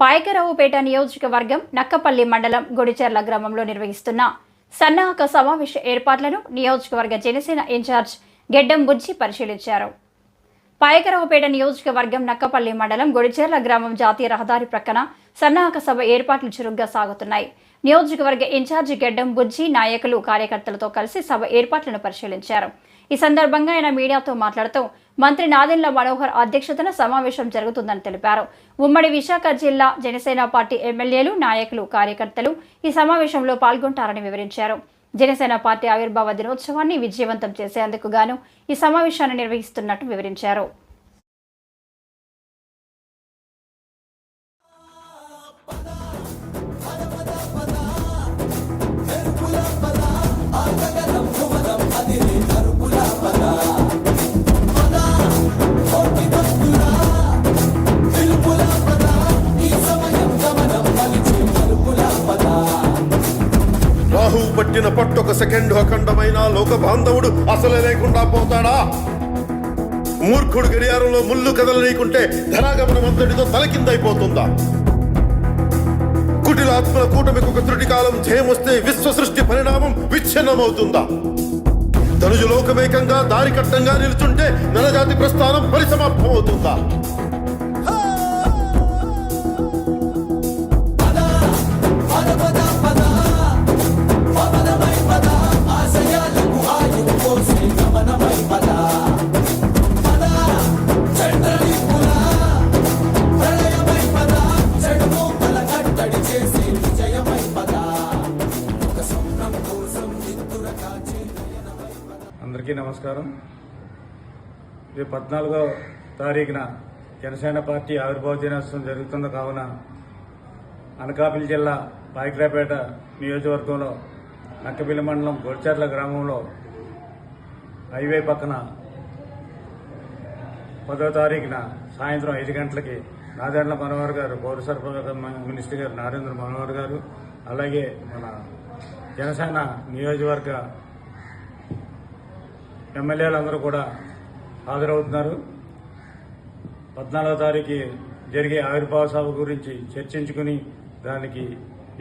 పాయకరావుపేట నియోజకవర్గం నక్కపల్లి మండలం గుడిచెర్ల గ్రామంలో నిర్వహిస్తున్న సన్నాహక సమావేశ ఏర్పాట్లను నియోజకవర్గ జనసేన ఇన్ఛార్జ్ గెడ్డం బుజ్జి పరిశీలించారు. పాయకరావుపేట నియోజకవర్గం నక్కపల్లి మండలం గుడిచెర్ల గ్రామం జాతీయ రహదారి ప్రక్కన సన్నాహక సభ ఏర్పాట్లు చురుగ్గా సాగుతున్నాయి. నియోజకవర్గ ఇన్ఛార్జి గెడ్డం బుజ్జి నాయకులు కార్యకర్తలతో కలిసి సభ ఏర్పాట్లను పరిశీలించారు. ఈ సందర్భంగా ఆయన మీడియాతో మాట్లాడుతూ మంత్రి నాదెండ్ల మనోహర్ అధ్యక్షతన సమావేశం జరుగుతుందని తెలిపారు. ఉమ్మడి విశాఖ జిల్లా జనసేన పార్టీ ఎమ్మెల్యేలు నాయకులు కార్యకర్తలు ఈ సమావేశంలో పాల్గొంటారని వివరించారు. జనసేన పార్టీ ఆవిర్భావ దినోత్సవాన్ని విజయవంతం చేసేందుకు గాను ఈ సమావేశాన్ని నిర్వహిస్తున్నట్టు వివరించారు. పట్టిన పట్టొక సెకండ్ అఖండమైన లోక బాంధవుడు అసలే లేకుండా పోతాడా? మూర్ఖుడు గడియారంలో ముళ్ళు కదలనీకుంటే ధనాగమనం అంతటితో తలకిందైపోతుందా కుటిలాత్మల కూటమికి ఒక త్రుటి కాలం జయమొస్తే విశ్వ సృష్టి పరిణామం విచ్ఛిన్నమవుతుందా? తనుజు లోకమేకంగా దారి కట్టంగా నిలుచుంటే నరజాతి ప్రస్థానం పరిసమాప్తమవుతుందా? అందరికీ నమస్కారం. రేపు పద్నాలుగో తారీఖున జనసేన పార్టీ ఆవిర్భావ దినోత్సవం జరుగుతున్న కావున అనకాపల్లి జిల్లా పాయిక్రాపేట నియోజకవర్గంలో నక్కపిల్లి మండలం గొడ్చర్ల గ్రామంలో హైవే పక్కన పదో తారీఖున సాయంత్రం ఐదు గంటలకి నాదెండ్ల మనోహర్ గారు పౌర సరఫరా మినిస్టర్ గారు నరేంద్ర మనోహర్ గారు అలాగే మన జనసేన నియోజకవర్గ ఎమ్మెల్యేలందరూ కూడా హాజరవుతున్నారు. పద్నాలుగో తారీఖు జరిగే ఆవిర్భావ సభ గురించి చర్చించుకుని దానికి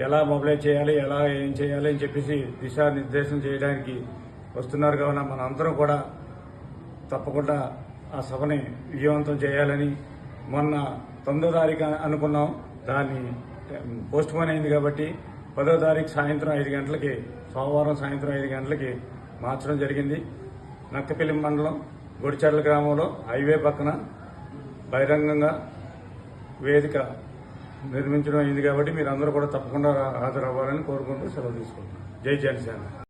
ఎలా మొబిలైజ్ చేయాలి ఎలా ఏం చేయాలి అని చెప్పేసి దిశానిర్దేశం చేయడానికి వస్తున్నారు కావున మన అందరం కూడా తప్పకుండా ఆ సభని విజయవంతం చేయాలని మొన్న తొమ్మిదో తారీఖు అనుకున్నాం. దాన్ని పోస్ట్ పోన్ అయింది కాబట్టి పదో తారీఖు సాయంత్రం ఐదు గంటలకి సోమవారం సాయంత్రం ఐదు గంటలకి మార్చడం జరిగింది. నక్కపల్లి మండలం గుడిచర్ల గ్రామంలో హైవే పక్కన బహిరంగంగా వేదిక నిర్మించడం అయింది కాబట్టి మీరు అందరూ కూడా తప్పకుండా హాజరవ్వాలని కోరుకుంటూ సెలవు తీసుకుంటున్నాను జై జనసేన.